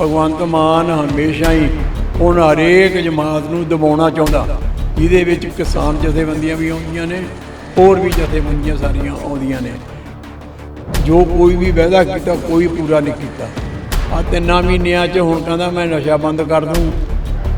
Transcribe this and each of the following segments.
ਭਗਵੰਤ ਮਾਨ ਹਮੇਸ਼ਾ ਹੀ ਹੁਣ ਹਰੇਕ ਜਮਾਤ ਨੂੰ ਦਬਾਉਣਾ ਚਾਹੁੰਦਾ। ਜਿਹਦੇ ਵਿੱਚ ਕਿਸਾਨ ਜਥੇਬੰਦੀਆਂ ਵੀ ਆਉਂਦੀਆਂ ਨੇ, ਹੋਰ ਵੀ ਜਥੇਬੰਦੀਆਂ ਸਾਰੀਆਂ ਆਉਂਦੀਆਂ ਨੇ। ਜੋ ਕੋਈ ਵੀ ਵਾਅਦਾ ਕੀਤਾ, ਕੋਈ ਪੂਰਾ ਨਹੀਂ ਕੀਤਾ। ਆ ਤਿੰਨਾਂ ਮਹੀਨਿਆਂ 'ਚ ਹੁਣ ਕਹਿੰਦਾ ਮੈਂ ਨਸ਼ਾ ਬੰਦ ਕਰ ਦੂੰ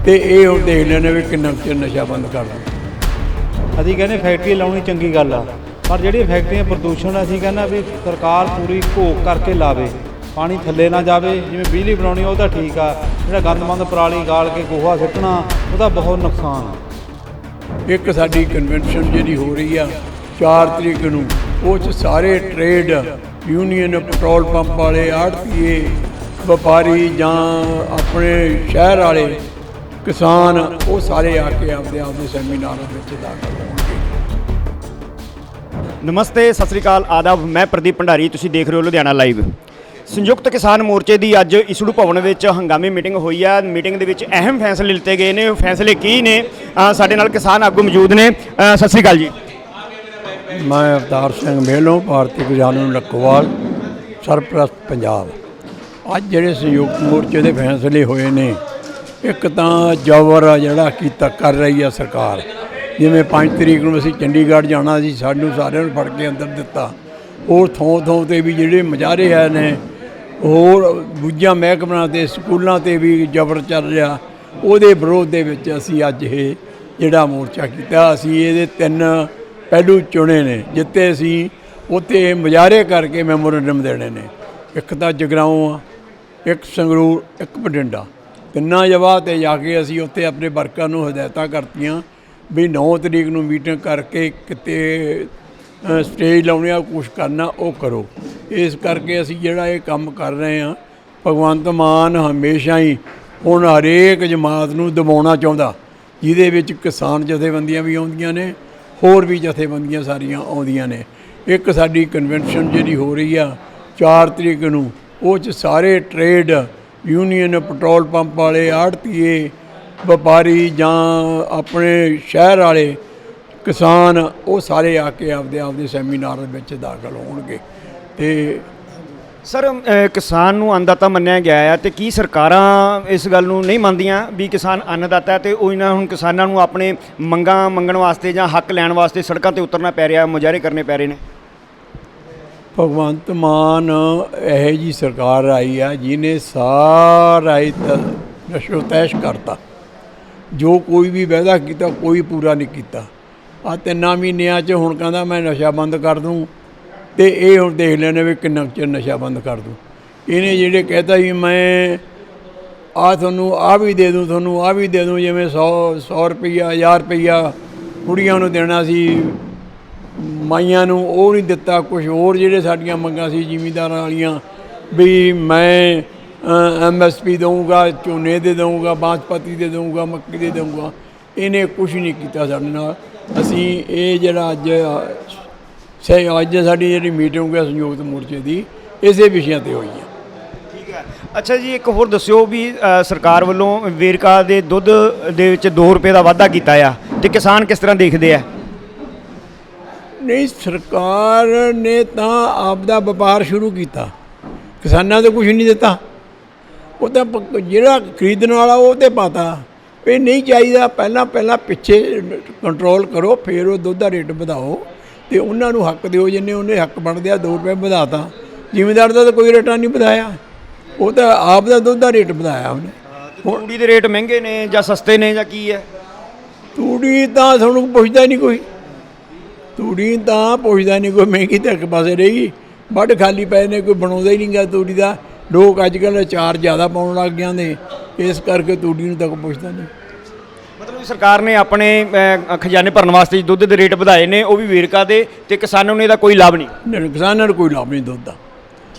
ਤੇ ਇਹ ਹੁਣ ਦੇਖ ਲੈਣੇ ਵੀ ਕਿੰਨਾ ਕੁ ਚਿਰ ਨਸ਼ਾ ਬੰਦ ਕਰ ਦੂੰ। ਅਸੀਂ ਕਹਿੰਦੇ ਫੈਕਟਰੀ ਲਾਉਣੀ ਚੰਗੀ ਗੱਲ ਆ, ਪਰ ਜਿਹੜੀ ਫੈਕਟਰੀਆਂ ਪ੍ਰਦੂਸ਼ਣ ਅਸੀਂ ਕਹਿੰਦਾ ਵੀ ਸਰਕਾਰ ਪੂਰੀ ਘੋਖ ਕਰਕੇ ਲਾਵੇ। ਪਾਣੀ ਥੱਲੇ ਨਾ ਜਾਵੇ ਜਿਵੇਂ ਬਿਜਲੀ ਬਣਾਉਣੀ ਉਹ ਤਾਂ ਠੀਕ ਆ। ਜਿਹੜਾ ਗੰਦਮੰਦ ਪਰਾਲੀ ਗਾਲ ਕੇ ਗੋਹਾ ਸਿੱਟਣਾ ਉਹਦਾ ਬਹੁਤ ਨੁਕਸਾਨ ਆ। ਇੱਕ ਸਾਡੀ ਕਨਵੈਨਸ਼ਨ ਜਿਹੜੀ ਹੋ ਰਹੀ ਆ 4 ਤਰੀਕ ਨੂੰ ਉਹ ਚ ਸਾਰੇ ਟ੍ਰੇਡ ਯੂਨੀਅਨ ਪੈਟਰੋਲ ਪੰਪ ਵਾਲੇ ਆੜਤੀਏ ਵਪਾਰੀ ਜਾਂ ਆਪਣੇ ਸ਼ਹਿਰ ਵਾਲੇ ਕਿਸਾਨ ਉਹ ਸਾਰੇ ਆ ਕੇ ਆਪਦੇ ਆਪਦੇ ਸੈਮੀਨਾਰਾਂ ਵਿੱਚ ਦਾਖਲ ਹੋਣਗੇ। ਨਮਸਤੇ ਸਤਿ ਸ੍ਰੀ ਅਕਾਲ ਆਦਾਬ। ਮੈਂ ਪ੍ਰਦੀਪ ਭੰਡਾਰੀ ਤੁਸੀਂ ਦੇਖ ਰਹੇ ਹੋ ਲੁਧਿਆਣਾ ਲਾਈਵ ਸੰਯੁਕਤ ਕਿਸਾਨ ਮੋਰਚੇ ਦੀ ਅੱਜ ਇਸੜੂ ਭਵਨ ਵਿੱਚ ਹੰਗਾਮੀ ਮੀਟਿੰਗ ਹੋਈ ਹੈ ਮੀਟਿੰਗ ਦੇ ਵਿੱਚ ਅਹਿਮ ਫੈਸਲੇ ਲਿੱਤੇ ਗਏ ਨੇ। ਉਹ ਫੈਸਲੇ ਕੀ ਨੇ? ਸਾਡੇ ਨਾਲ ਕਿਸਾਨ ਆਗੂ ਮੌਜੂਦ ਨੇ। ਸਤਿ ਸ੍ਰੀ ਅਕਾਲ ਜੀ। ਮੈਂ ਅਵਤਾਰ ਸਿੰਘ ਮੇਲੋਂ, ਭਾਰਤੀ ਕਿਸਾਨ ਲੱਕੋਵਾਲ ਸਰਪ੍ਰਸਤ ਪੰਜਾਬ। ਅੱਜ ਜਿਹੜੇ ਸੰਯੁਕਤ ਮੋਰਚੇ ਦੇ ਫੈਸਲੇ ਹੋਏ ਨੇ, ਇੱਕ ਤਾਂ ਜਬਰ ਜਿਹੜਾ ਕੀਤਾ ਕਰ ਰਹੀ ਆ ਸਰਕਾਰ। ਜਿਵੇਂ 5 ਤਰੀਕ ਨੂੰ ਅਸੀਂ ਚੰਡੀਗੜ੍ਹ ਜਾਣਾ ਸੀ, ਸਾਨੂੰ ਸਾਰਿਆਂ ਨੂੰ ਫੜ ਕੇ ਅੰਦਰ ਦਿੱਤਾ। ਹੋਰ ਥੋਂ ਥੋਂ ਤੇ ਵੀ ਜਿਹੜੇ ਮਜਾਰੇ ਆਏ ਨੇ ਹੋਰ ਦੂਜਿਆਂ ਮਹਿਕਮਿਆਂ ਤੇ, ਸਕੂਲਾਂ ਤੇ ਵੀ ਜਬਰ ਚੱਲ ਰਿਹਾ। ਉਹਦੇ ਵਿਰੋਧ ਦੇ ਵਿੱਚ ਅਸੀਂ ਅੱਜ ਇਹ ਜਿਹੜਾ ਮੋਰਚਾ ਕੀਤਾ, ਅਸੀਂ ਇਹਦੇ ਤਿੰਨ ਪਹਿਲੂ ਚੁਣੇ ਨੇ, ਜਿੱਤੇ ਅਸੀਂ, ਉੱਤੇ ਮੁਜ਼ਾਹਰੇ ਕਰਕੇ ਮੈਮੋਰੰਡਮ ਦੇਣੇ ਨੇ। ਇੱਕ ਤਾਂ ਜਗਰਾਉਂ ਆ, ਇੱਕ ਸੰਗਰੂਰ, ਇੱਕ ਬਠਿੰਡਾ। ਤਿੰਨਾਂ ਜਗ੍ਹਾ ਤੇ ਜਾ ਕੇ ਅਸੀਂ ਉੱਥੇ ਆਪਣੇ ਵਰਕਰਾਂ ਨੂੰ ਹਦਾਇਤਾਂ ਕਰਤੀਆਂ ਵੀ 9 ਤਰੀਕ ਨੂੰ ਮੀਟਿੰਗ ਕਰਕੇ ਕਿਤੇ ਸਟੇਜ ਲਾਉਣੀ ਆ, ਕੁਛ ਕਰਨਾ, ਉਹ ਕਰੋ। ਇਸ ਕਰਕੇ ਅਸੀਂ ਜਿਹੜਾ ਇਹ ਕੰਮ ਕਰ ਰਹੇ ਹਾਂ, ਭਗਵੰਤ ਮਾਨ ਹਮੇਸ਼ਾ ਹੀ ਹੁਣ ਹਰੇਕ ਜਮਾਤ ਨੂੰ ਦਬਾਉਣਾ ਚਾਹੁੰਦਾ। ਜਿਹਦੇ ਵਿੱਚ ਕਿਸਾਨ ਜਥੇਬੰਦੀਆਂ ਵੀ ਆਉਂਦੀਆਂ ਨੇ, ਹੋਰ ਵੀ ਜਥੇਬੰਦੀਆਂ ਸਾਰੀਆਂ ਆਉਂਦੀਆਂ ਨੇ। ਇੱਕ ਸਾਡੀ ਕਨਵੈਨਸ਼ਨ ਜਿਹੜੀ ਹੋ ਰਹੀ ਆ 4 ਤਰੀਕ ਨੂੰ, ਉਹ ਚ ਸਾਰੇ ਟ੍ਰੇਡ ਯੂਨੀਅਨ ਪੈਟਰੋਲ ਪੰਪ ਵਾਲੇ, ਆੜਤੀਏ, ਵਪਾਰੀ ਜਾਂ ਆਪਣੇ ਸ਼ਹਿਰ ਵਾਲੇ ਕਿਸਾਨ, ਉਹ ਸਾਰੇ ਆ ਕੇ ਆਪਦੇ ਆਪਦੇ ਸੈਮੀਨਾਰ ਵਿੱਚ ਦਾਖਲ ਹੋਣਗੇ। ਤੇ ਸਰ ਅ, ਕਿਸਾਨ ਨੂੰ ਅੰਨਦਾਤਾ ਮੰਨਿਆ ਗਿਆ ਹੈ ਤੇ ਕੀ ਸਰਕਾਰਾਂ ਇਸ ਗੱਲ ਨੂੰ ਨਹੀਂ ਮੰਨਦੀਆਂ ਵੀ ਕਿਸਾਨ ਅੰਨਦਾਤਾ ਹੈ ਤੇ ਉਹ ਇਹਨਾਂ ਹੁਣ ਕਿਸਾਨਾਂ ਨੂੰ ਆਪਣੇ ਮੰਗਾਂ ਮੰਗਣ ਵਾਸਤੇ ਜਾਂ ਹੱਕ ਲੈਣ ਵਾਸਤੇ ਸੜਕਾਂ ਤੇ ਉਤਰਨਾ ਪੈ ਰਿਹਾ ਮੁਜ਼ਾਹਰੇ ਕਰਨੇ ਪੈ ਰਹੇ ਨੇ? ਭਗਵੰਤ ਮਾਨ ਇਹ ਜੀ ਸਰਕਾਰ ਆਈ ਆ ਜਿਹਨੇ ਸਾਰਾ ਹੀ ਤ- ਨਸ਼ੋ ਤੈਸ਼ ਕਰਤਾ। ਜੋ ਕੋਈ ਵੀ ਵਾਅਦਾ ਕੀਤਾ ਕੋਈ ਪੂਰਾ ਨਹੀਂ ਕੀਤਾ। ਆ ਤਿੰਨਾਂ ਮਹੀਨਿਆਂ 'ਚ ਹੁਣ ਕਹਿੰਦਾ ਮੈਂ ਨਸ਼ਾ ਬੰਦ ਕਰ ਦੂੰ। ਤੇ ਇਹ ਹੁਣ ਦੇਖ ਲੈਣੇ ਵੀ ਕਿੰਨਾ ਕੁ ਚਿਰ ਨਸ਼ਾ ਬੰਦ ਕਰ ਦੂੰ ਇਹਨੇ ਜਿਹੜੇ ਕਹਿਤਾ ਵੀ ਮੈਂ ਆ ਤੁਹਾਨੂੰ ਆ ਵੀ ਦੇ ਦੂੰ ਤੁਹਾਨੂੰ ਆ ਵੀ ਦੇ ਦੂੰ ਜਿਵੇਂ 100 100 ਰੁਪਈਆ 1000 ਰੁਪਈਆ ਕੁੜੀਆਂ ਨੂੰ ਦੇਣਾ ਸੀ, ਮਾਈਆਂ ਨੂੰ ਉਹ ਨਹੀਂ ਦਿੱਤਾ ਕੁਝ ਹੋਰ ਜਿਹੜੇ ਸਾਡੀਆਂ ਮੰਗਾਂ ਸੀ ਜ਼ਿਮੀਂਦਾਰਾਂ ਵਾਲੀਆਂ, ਵੀ ਮੈਂ ਐਮਐਸਪੀ ਦਊਂਗਾ, ਝੋਨੇ ਦੇ ਦਊਂਗਾ, ਬਾਸਪਤੀ ਦੇ ਦਊਂਗਾ, ਮੱਕੀ ਦੇ ਦਊਂਗਾ। ਇਹਨੇ ਕੁਝ ਨਹੀਂ ਕੀਤਾ ਸਾਡੇ ਨਾਲ। ਅਸੀਂ ਇਹ ਜਿਹੜਾ ਅੱਜ ਸੇ ਅੱਜ ਸਾਡੀ ਜਿਹੜੀ ਮੀਟਿੰਗ ਹੈ ਸੰਯੁਕਤ ਮੋਰਚੇ ਦੀ ਇਸੇ ਵਿਸ਼ਿਆਂ ਤੇ ਹੋਈ ਹੈ ਠੀਕ ਹੈ ਅੱਛਾ ਜੀ ਇੱਕ ਹੋਰ ਦੱਸਿਓ ਵੀ ਅ, ਸਰਕਾਰ ਵੱਲੋਂ ਵੇਰਕਾ ਦੇ ਦੁੱਧ ਦੇ ਵਿੱਚ 2 ਰੁਪਏ ਦਾ ਵਾਧਾ ਕੀਤਾ ਆ ਤੇ ਕਿਸਾਨ ਕਿਸ ਤਰ੍ਹਾਂ ਦੇਖਦੇ ਆ? ਨਹੀਂ ਸਰਕਾਰ ਨੇ ਤਾਂ ਆਪਦਾ ਵਪਾਰ ਸ਼ੁਰੂ ਕੀਤਾ। ਕਿਸਾਨਾਂ ਤੋਂ ਕੁਝ ਨਹੀਂ ਦਿੱਤਾ। ਉਹ ਤਾਂ ਪ- ਜਿਹੜਾ ਖਰੀਦਣ ਵਾਲਾ ਉਹ ਤੇ ਪਤਾ। ਵੀ ਨਹੀਂ ਚਾਹੀਦਾ ਪਹਿਲਾਂ ਪਹਿਲਾਂ ਪਿੱਛੇ ਕੰਟਰੋਲ ਕਰੋ ਫਿਰ ਉਹ ਦੁੱਧ ਦਾ ਰੇਟ ਵਧਾਓ। ਤੇ ਉਹਨਾਂ ਨੂੰ ਹੱਕ ਦਿਓ ਜਿੰਨੇ ਉਹਨੇ ਹੱਕ ਬਣਦੇ ਆ 2 ਰੁਪਏ ਵਧਾਤਾ ਜ਼ਿਮੀਂਦਾਰ ਦਾ ਤਾਂ ਕੋਈ ਰੇਟਾਂ ਨਹੀਂ ਵਧਾਇਆ। ਉਹ ਤਾਂ ਆਪ ਦਾ ਦੁੱਧ ਦਾ ਰੇਟ ਵਧਾਇਆ ਉਹਨੇ। ਤੂੜੀ ਦੇ ਰੇਟ ਮਹਿੰਗੇ ਨੇ ਜਾਂ ਸਸਤੇ ਨੇ ਜਾਂ ਕੀ ਹੈ? ਤੂੜੀ ਤਾਂ ਤੁਹਾਨੂੰ ਪੁੱਛਦਾ ਨਹੀਂ ਕੋਈ। ਤੂੜੀ ਤਾਂ ਪੁੱਛਦਾ ਨਹੀਂ ਕੋਈ ਮਹਿੰਗੀ ਤਾਂ ਇੱਕ ਪਾਸੇ ਰਹੀ। ਵੱਢ ਖਾਲੀ ਪਏ ਨੇ ਕੋਈ ਬਣਾਉਂਦਾ ਹੀ ਨਹੀਂਗਾ ਤੂੜੀ ਦਾ। ਲੋਕ ਅੱਜ ਕੱਲ੍ਹ ਚਾਰ ਜ਼ਿਆਦਾ ਪਾਉਣ ਲੱਗ ਜਾਂਦੇ ਇਸ ਕਰਕੇ ਤੂੜੀ ਨੂੰ ਤਾਂ ਕੋਈ ਪੁੱਛਦਾ ਨਹੀਂ। ਮਤਲਬ ਵੀ ਸਰਕਾਰ ਨੇ ਆਪਣੇ ਅ, ਖਜ਼ਾਨੇ ਭਰਨ ਵਾਸਤੇ ਜੀ ਦੁੱਧ ਦੇ ਰੇਟ ਵਧਾਏ ਨੇ ਉਹ ਵੀ ਵੇਰਕਾ ਦੇ ਤੇ ਕਿਸਾਨਾਂ ਨੂੰ ਇਹਦਾ ਕੋਈ ਲਾਭ ਨਹੀਂ। ਨਹੀਂ, ਕਿਸਾਨਾਂ ਨੂੰ ਕੋਈ ਲਾਭ ਨਹੀਂ ਦੁੱਧ ਦਾ।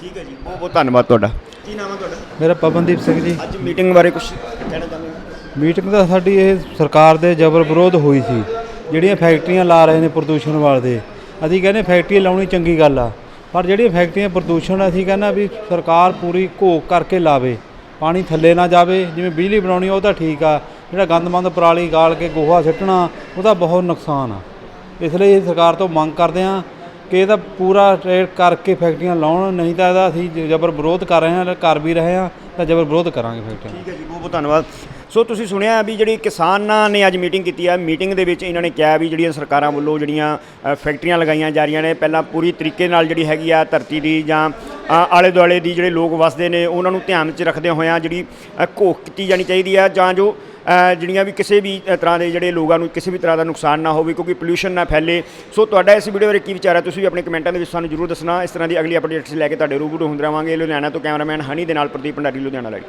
ਠੀਕ ਹੈ ਜੀ ਬਹੁਤ ਬਹੁਤ ਧੰਨਵਾਦ ਤੁਹਾਡਾ। ਕੀ ਨਾਮ ਹੈ ਤੁਹਾਡਾ? ਮੇਰਾ ਪਵਨਦੀਪ ਸਿੰਘ ਜੀ। ਅੱਜ ਮੀਟਿੰਗ ਬਾਰੇ ਕੁਝ ਕਹਿਣਾ ਚਾਹੁੰਦੇ ਹੋ? ਮੀਟਿੰਗ ਦਾ ਸਾਡੀ ਇਹ ਸਰਕਾਰ ਦੇ ਜ਼ਬਰ ਵਿਰੋਧ ਹੋਈ ਸੀ। ਜਿਹੜੀਆਂ ਫੈਕਟਰੀਆਂ ਲਾ ਰਹੇ ਨੇ ਪ੍ਰਦੂਸ਼ਣ ਵਾਲੇ ਅਸੀਂ ਕਹਿੰਦੇ ਫੈਕਟਰੀ ਲਾਉਣੀ ਚੰਗੀ ਗੱਲ ਆ। ਪਰ ਜਿਹੜੀਆਂ ਫੈਕਟਰੀਆਂ ਪ੍ਰਦੂਸ਼ਣ ਆ, ਅਸੀਂ ਕਹਿੰਦਾ ਵੀ ਸਰਕਾਰ ਪੂਰੀ ਘੋਖ ਕਰਕੇ ਲਾਵੇ। ਪਾਣੀ ਥੱਲੇ ਨਾ ਜਾਵੇ ਜਿਵੇਂ ਬਿਜਲੀ ਬਣਾਉਣੀ ਆ, ਉਹ ਤਾਂ ਠੀਕ ਆ। ਜਿਹੜਾ ਗੰਦਮੰਦ ਪਰਾਲੀ ਗਾਲ ਕੇ ਗੋਹਾ ਸਿੱਟਣਾ, ਉਹਦਾ ਬਹੁਤ ਨੁਕਸਾਨ ਆ। ਇਸ ਲਈ ਅਸੀਂ ਸਰਕਾਰ ਤੋਂ ਮੰਗ ਕਰਦੇ ਹਾਂ ਕਿ ਇਹਦਾ ਪੂਰਾ ਟ੍ਰੇਡ ਕਰਕੇ ਫੈਕਟਰੀਆਂ ਲਾਉਣ, ਨਹੀਂ ਤਾਂ ਇਹਦਾ ਅਸੀਂ ਜ਼ਬਰ ਵਿਰੋਧ ਕਰ ਰਹੇ ਹਾਂ ਕਰ ਵੀ ਰਹੇ ਹਾਂ, ਤਾਂ ਜ਼ਬਰ ਵਿਰੋਧ ਕਰਾਂਗੇ ਫੈਕਟਰੀਆਂ ਠੀਕ ਹੈ ਜੀ ਬਹੁਤ ਬਹੁਤ ਧੰਨਵਾਦ। ਸੋ ਤੁਸੀਂ ਸੁਣਿਆ ਵੀ ਜਿਹੜੀ ਕਿਸਾਨਾਂ ਨੇ ਅੱਜ ਮੀਟਿੰਗ ਕੀਤੀ ਹੈ ਮੀਟਿੰਗ ਦੇ ਵਿੱਚ ਇਹਨਾਂ ਨੇ ਕਿਹਾ ਵੀ ਜਿਹੜੀਆਂ ਸਰਕਾਰਾਂ ਵੱਲੋਂ ਜਿਹੜੀਆਂ ਫੈਕਟਰੀਆਂ ਲਗਾਈਆਂ ਜਾ ਰਹੀਆਂ ਨੇ, ਪਹਿਲਾਂ ਪੂਰੀ ਤਰੀਕੇ ਨਾਲ ਜਿਹੜੀ ਹੈਗੀ ਆ ਧਰਤੀ ਦੀ ਜਾਂ ਆਲੇ ਦੁਆਲੇ ਦੀ ਜਿਹੜੇ ਲੋਕ ਵਸਦੇ ਨੇ, ਉਹਨਾਂ ਨੂੰ ਧਿਆਨ ਵਿੱਚ ਰੱਖਦੇ ਹੋਇਆਂ ਜਿਹੜੀ ਘੋਖ ਕੀਤੀ ਜਾਣੀ ਚਾਹੀਦੀ ਆ, ਜਾਂ ਜੋ ਜਿਹੜੀਆਂ ਵੀ ਕਿਸੇ ਵੀ ਤਰ੍ਹਾਂ ਦੇ ਜਿਹੜੇ ਲੋਕਾਂ ਨੂੰ ਕਿਸੇ ਵੀ ਤਰ੍ਹਾਂ ਦਾ ਨੁਕਸਾਨ ਨਾ ਹੋਵੇ, ਕਿਉਂਕਿ ਪੋਲੂਸ਼ਨ ਨਾ ਫੈਲੇ। ਸੋ ਤੁਹਾਡਾ ਇਸ ਵੀਡੀਓ ਬਾਰੇ ਕੀ ਵਿਚਾਰ ਹੈ? ਤੁਸੀਂ ਵੀ ਆਪਣੇ ਕਮੈਂਟਾਂ ਦੇ ਵਿੱਚ ਸਾਨੂੰ ਜਰੂਰ ਦੱਸਣਾ। ਇਸ ਤਰ੍ਹਾਂ ਦੀ ਅਗਲੀ ਅਪਡੇਟਸ ਲੈ ਕੇ ਤੁਹਾਡੇ ਰੂਬਰੂ ਹੁੰਦੇ ਰਹਾਂਗੇ। ਲੁਧਿਆਣਾ ਤੋਂ ਕੈਮਰਾਮੈਨ ਹਨੀ ਦੇ ਨਾਲ ਪ੍ਰਦੀਪ ਭੰਡਾਰੀ, ਲੁਧਿਆਣਾ ਲਈ